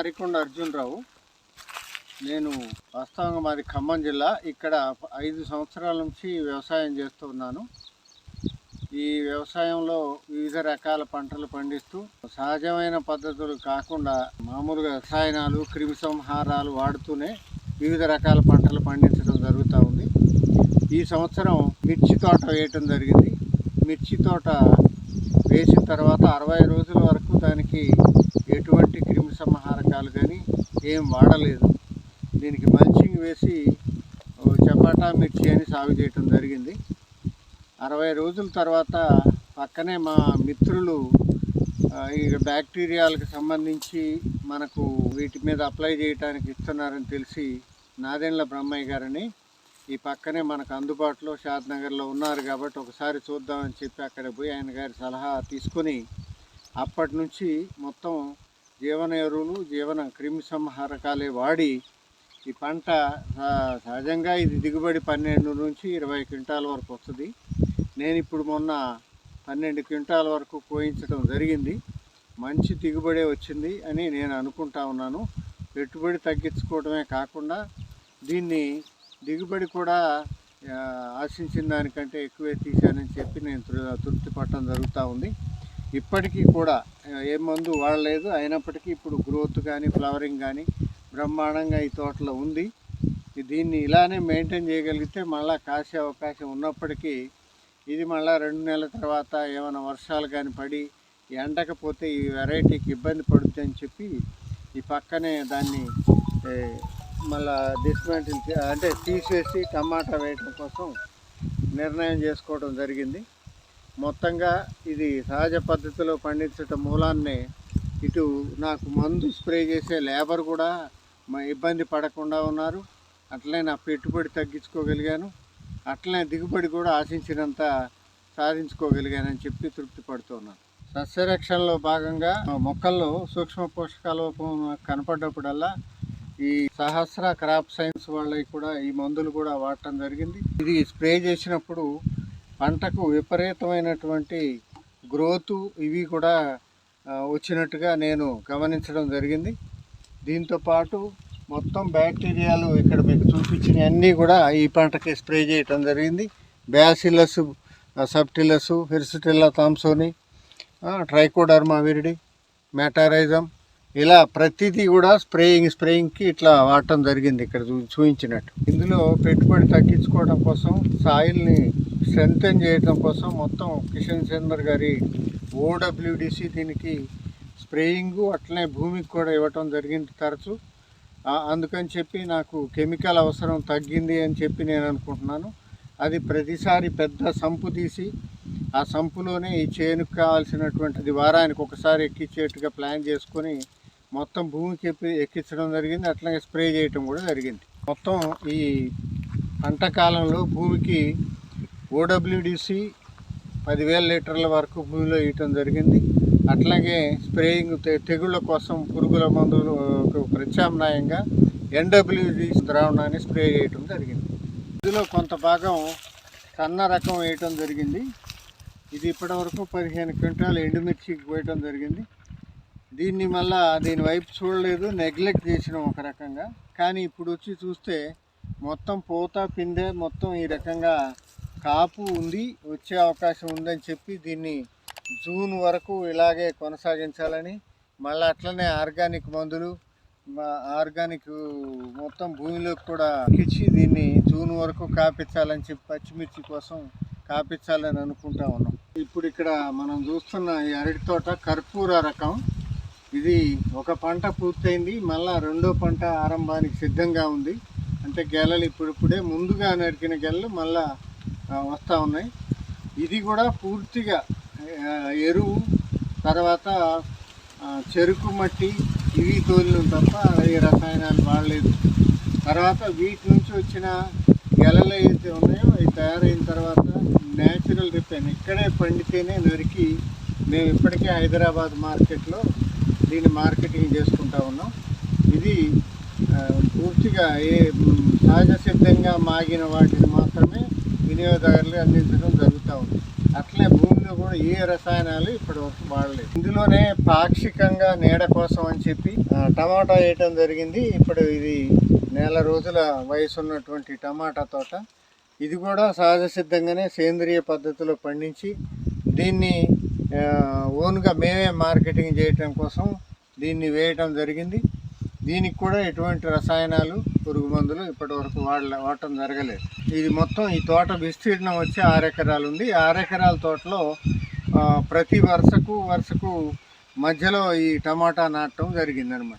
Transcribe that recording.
మారికొండ అర్జునరావు. నేను వాస్తవంగా మాది ఖమ్మం జిల్లా. ఇక్కడ ఐదు సంవత్సరాల నుంచి వ్యవసాయం చేస్తున్నాను ఈ వ్యవసాయంలో వివిధ రకాల పంటలు పండిస్తూ సహజమైన పద్ధతులు కాకుండా మామూలుగా రసాయనాలు క్రిమి సంహారాలు వాడుతూనే వివిధ రకాల పంటలు పండించడం జరుగుతూ ఉంది. ఈ సంవత్సరం మిర్చి తోట వేయటం జరిగింది. మిర్చి తోట వేసిన తర్వాత అరవై రోజుల వరకు దానికి ఎటువంటి క్రిమి సంహారకాలు కానీ ఏం వాడలేదు. దీనికి మల్చింగ్ వేసి చపాటా మిర్చి అని సాగు చేయటం జరిగింది. అరవై రోజుల తర్వాత పక్కనే మా మిత్రులు ఈ బ్యాక్టీరియాలకు సంబంధించి మనకు వీటి మీద అప్లై చేయడానికి ఇస్తున్నారని తెలిసి నాదెండ్ల బ్రహ్మయ్య గారని ఈ పక్కనే మనకు అందుబాటులో షాద్నగర్లో ఉన్నారు కాబట్టి ఒకసారి చూద్దామని చెప్పి అక్కడ పోయి ఆయన గారి సలహా తీసుకొని అప్పటి నుంచి మొత్తం జీవన ఎరువులు జీవన క్రిమి సంహారకాలే వాడి ఈ పంట స- సహజంగా ఇది దిగుబడి పన్నెండు నుంచి ఇరవై క్వింటాల వరకు వస్తుంది. నేను ఇప్పుడు మొన్న పన్నెండు క్వింటాల వరకు కోయించడం జరిగింది. మంచి దిగుబడే వచ్చింది అని నేను అనుకుంటా ఉన్నాను. పెట్టుబడి తగ్గించుకోవడమే కాకుండా దీన్ని దిగుబడి కూడా ఆశించిన దానికంటే ఎక్కువే తీశానని చెప్పి నేను తృప్తి పడటం జరుగుతూ ఉంది. ఇప్పటికీ కూడా ఏ మందు వాడలేదు. అయినప్పటికీ ఇప్పుడు గ్రోత్ కానీ ఫ్లవరింగ్ కానీ బ్రహ్మాండంగా ఈ తోటలో ఉంది. దీన్ని ఇలానే మెయింటైన్ చేయగలిగితే మళ్ళీ కాసే అవకాశం ఉన్నప్పటికీ ఇది మళ్ళీ రెండు నెలల తర్వాత ఏమైనా వర్షాలు కానీ పడి ఎండకపోతే ఈ వెరైటీకి ఇబ్బంది పడుతుంది అని చెప్పి ఈ పక్కనే దాన్ని మళ్ళా డిస్మెంటిల్ అంటే తీసేసి టమాటా వేయటం కోసం నిర్ణయం చేసుకోవడం జరిగింది. మొత్తంగా ఇది సహజ పద్ధతిలో పండించటం మూలాన్ని ఇటు నాకు మందు స్ప్రే చేసే లేబర్ కూడా ఇబ్బంది పడకుండా ఉన్నారు. అట్లనే నా పెట్టుబడి తగ్గించుకోగలిగాను. అట్లనే దిగుబడి కూడా ఆశించినంత సాధించుకోగలిగానని చెప్పి తృప్తి పడుతున్నాను సస్యరక్షణలో భాగంగా మొక్కల్లో సూక్ష్మ పోషకాల లోపం కనపడ్డప్పుడల్లా ఈ సహస్ర క్రాప్ సైన్స్ వాళ్ళకి కూడా ఈ మందులు కూడా వాడటం జరిగింది. ఇది స్ప్రే చేసినప్పుడు పంటకు విపరీతమైనటువంటి గ్రోతు ఇవి కూడా వచ్చినట్టుగా నేను గమనించడం జరిగింది. దీంతో పాటు మొత్తం బ్యాక్టీరియాలు ఇక్కడ మీకు చూపించినవన్నీ కూడా ఈ పంటకి స్ప్రే చేయటం జరిగింది. Bacillus subtilis hirsutella thompsonii trichoderma viride metarhizium ఇలా ప్రతిదీ కూడా స్ప్రేయింగ్ స్ప్రేయింగ్కి ఇట్లా వాడటం జరిగింది ఇక్కడ చూ చూపించినట్టు ఇందులో పెట్టుబడి తగ్గించుకోవడం కోసం సాయిల్ని స్ట్రెంగ్తన్ చేయడం కోసం మొత్తం కిషన్ చందర్ గారి ఓడబ్ల్యూడిసి దీనికి స్ప్రేయింగ్ అట్లనే భూమికి కూడా ఇవ్వటం జరిగింది తరచు. అందుకని చెప్పి నాకు కెమికల్ అవసరం తగ్గింది అని చెప్పి నేను అనుకుంటున్నాను. అది ప్రతిసారి పెద్ద సంపు తీసి ఆ సంపులోనే ఈ చేనుకు కావాల్సినటువంటిది వారానికి ఒకసారి ఎక్కించేట్టుగా ప్లాన్ చేసుకొని మొత్తం భూమికి ఎక్కి ఎక్కించడం జరిగింది. అట్లాగే స్ప్రే చేయటం కూడా జరిగింది. మొత్తం ఈ పంట కాలంలో భూమికి ఓడబ్ల్యూడిసి పదివేల లీటర్ల వరకు భూమిలో ఇవ్వటం జరిగింది. అట్లాగే స్ప్రేయింగ్ తెగుళ్ళ కోసం పురుగుల మందులు ఒక ప్రత్యామ్నాయంగా ఎన్డబ్ల్యూడి ద్రావణాన్ని స్ప్రే చేయటం జరిగింది. ఇందులో కొంత భాగం సన్న రకం వేయటం జరిగింది. ఇది ఇప్పటివరకు పదిహేను క్వింటాలు ఎండుమిర్చికి పోయటం జరిగింది. దీన్ని మళ్ళా దీని వైపు చూడలేదు నెగ్లెక్ట్ చేసిన ఒక రకంగా. కానీ ఇప్పుడు వచ్చి చూస్తే మొత్తం పూత పిందె మొత్తం ఈ రకంగా కాపు ఉంది వచ్చే అవకాశం ఉందని చెప్పి దీన్ని జూన్ వరకు ఇలాగే కొనసాగించాలని మళ్ళీ అట్లనే ఆర్గానిక్ మందులు ఆర్గానిక్ మొత్తం భూమిలోకి కూడా ఇచ్చి దీన్ని జూన్ వరకు కాపించాలని చెప్పి పచ్చిమిర్చి కోసం కాపించాలని అనుకుంటా ఉన్నాం. ఇప్పుడు ఇక్కడ మనం చూస్తున్న ఈ అరటి తోట కర్పూర రకం. ఇది ఒక పంట పూర్తయింది మళ్ళా రెండో పంట ఆరంభానికి సిద్ధంగా ఉంది. అంటే గెలలు ఇప్పుడిప్పుడే ముందుగా నరికిన గెలలు మళ్ళా వస్తూ ఉన్నాయి. ఇది కూడా పూర్తిగా ఎరువు తర్వాత చెరుకు మట్టి ఇవి తోలిన తప్ప ఏ రసాయనాలు వాడలేదు. తర్వాత వీటి నుంచి వచ్చిన గెలలు ఏదైతే ఉన్నాయో అవి తయారైన తర్వాత న్యాచురల్ రిపేర్ ఇక్కడే పండితేనే నరికి మేము ఇప్పటికే హైదరాబాద్ మార్కెట్లో దీన్ని మార్కెటింగ్ చేసుకుంటా ఉన్నాం. ఇది పూర్తిగా ఏ సహజ సిద్ధంగా మాగిన వాటిని మాత్రమే వినియోగదారులు అందించడం జరుగుతూ ఉంది. అట్లే భూమిలో కూడా ఏ రసాయనాలు ఇప్పటి వరకు వాడలేదు. ఇందులోనే పాక్షికంగా నీడ కోసం అని చెప్పి టమాటా వేయటం జరిగింది. ఇప్పుడు ఇది నెల రోజుల వయసు ఉన్నటువంటి టమాటా తోట. ఇది కూడా సహజ సిద్ధంగానే సేంద్రియ పద్ధతిలో పండించి దీన్ని ఓన్గా మేమే మార్కెటింగ్ చేయటం కోసం దీన్ని వేయటం జరిగింది. దీనికి కూడా ఎటువంటి రసాయనాలు పురుగు మందులు ఇప్పటి వరకు వాడలే వాడటం జరగలేదు. ఇది మొత్తం ఈ తోట విస్తీర్ణం వచ్చి ఆరు ఎకరాలు ఉంది. ఆరెకరాల తోటలో ప్రతి వరుసకు వరుసకు మధ్యలో ఈ టమాటా నాటడం జరిగిందనమాట.